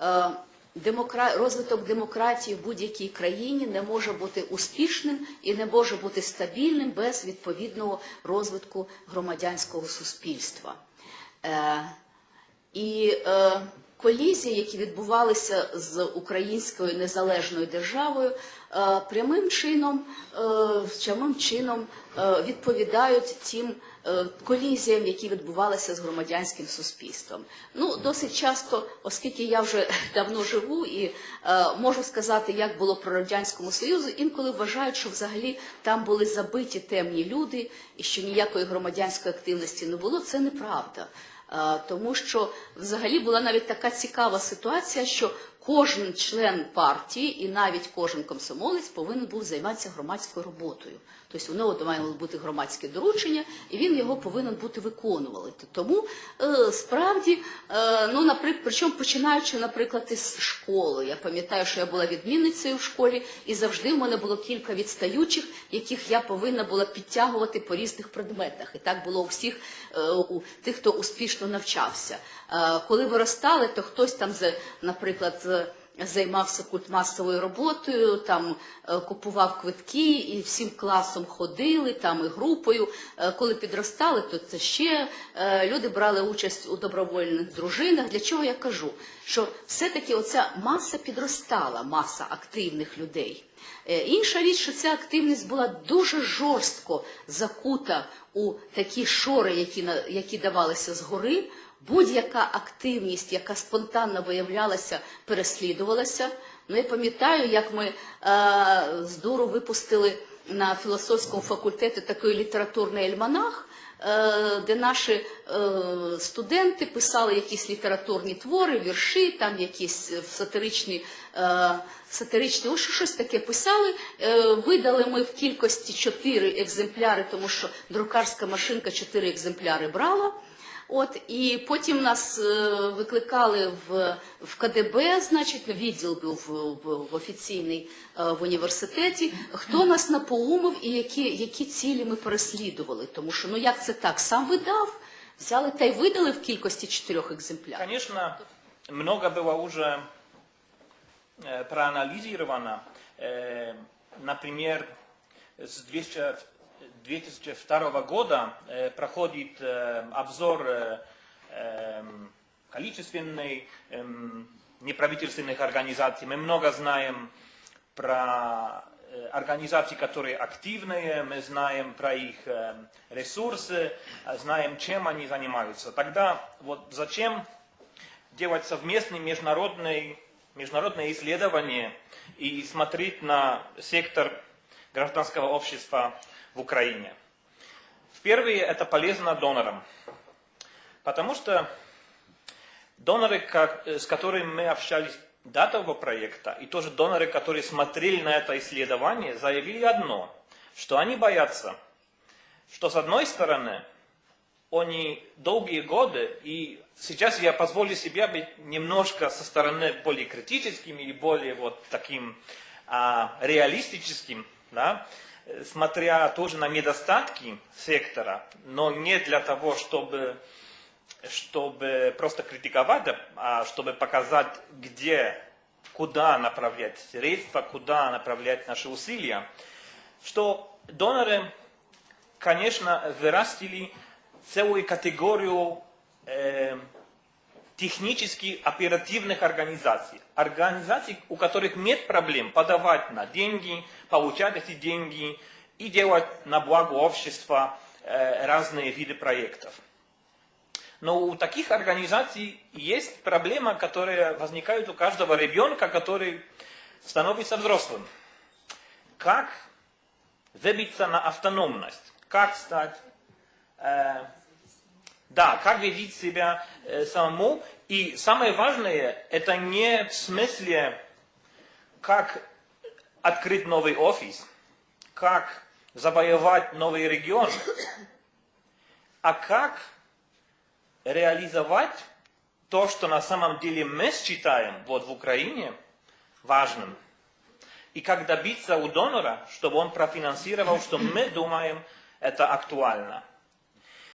е, демокра... розвиток демократії в будь-якій країні не може бути успішним і не може бути стабільним без відповідного розвитку громадянського суспільства. Е, і е, колізії, які відбувалися з українською незалежною державою, прямим чином, прямим чином відповідають тим колізіям, які відбувалися з громадянським суспільством. Ну, досить часто, оскільки я вже давно живу і е, можу сказати, як було про радянському союзу, інколи вважають, що взагалі там були забиті темні люди, і що ніякої громадянської активності не було. Це неправда. Е, тому що взагалі була навіть така цікава ситуація, що кожен член партії і навіть кожен комсомолець повинен був займатися громадською роботою. Тобто у нього має бути громадське доручення, і він його повинен бути виконувати. Тому е, справді, е, ну наприклад, причому починаючи, наприклад, із школи. Я пам'ятаю, що я була відмінницею в школі, і завжди в мене було кілька відстаючих, яких я повинна була підтягувати по різних предметах. І так було у всіх е, у тих, хто успішно навчався. Коли виростали, то хтось там, наприклад, займався культмасовою роботою, там е, купував квитки і всім класом ходили, там і групою. Е, Коли підростали, то це ще е, люди брали участь у добровольних дружинах. Для чого я кажу? Що все-таки оця маса підростала, маса активних людей. Е, Інша річ, що ця активність була дуже жорстко закута у такі шори, які, які давалися згори. Будь-яка активність, яка спонтанно виявлялася, переслідувалася. Ну, я пам'ятаю, як ми е, з дуру випустили на філософському факультеті такий літературний альманах, де наші е, студенти писали якісь літературні твори, вірші, там якісь е, сатиричні, е, сатиричні, ось щось таке писали. Е, видали ми в кількості чотири екземпляри, тому що друкарська машинка чотири екземпляри брала. От і потім нас е, викликали в, в КДБ, значить, відділ був в, в, в офіційний е, в університеті. Хто нас напоумив і які, які цілі ми переслідували? Тому що ну як це так? Сам видав, взяли та й видали в кількості чотирьох екземплярів. Конечно, много было уже э, проанализировано. Э, например, с 200 2002 года э, проходит э, обзор э, эм, количественный эм, неправительственных организаций. Мы много знаем про организации, которые активные, мы знаем про их ресурсы, знаем, чем они занимаются. Тогда вот зачем делать совместные международные, международные исследования и смотреть на сектор гражданского общества в Украине. Впервые это полезно донорам, потому что доноры, э, с которыми мы общались до этого проекта, и тоже доноры, которые смотрели на это исследование, заявили одно, что они боятся, что с одной стороны, они долгие годы, и сейчас я позволю себе быть немножко со стороны более критическим или более вот таким а, реалистическим, да, э, смотря тоже на недостатки сектора, но не для того, чтобы, чтобы просто критиковать, а чтобы показать, где, куда направлять средства, куда направлять наши усилия, что доноры конечно, вырастили целую категорию э, технически оперативных организаций. Организаций, у которых нет проблем подавать на деньги, получать эти деньги и делать на благо общества э, разные виды проектов. Но у таких организаций есть проблема, которая возникает у каждого ребенка, который становится взрослым. Как выбиться на автономность, как стать, э, да, как вести себя э, самому. И самое важное, это не в смысле, как открыть новый офис, как завоевать новый регион, а как реализовать то, что на самом деле мы считаем вот в Украине важным. И как добиться у донора, чтобы он профинансировал, что мы думаем, это актуально.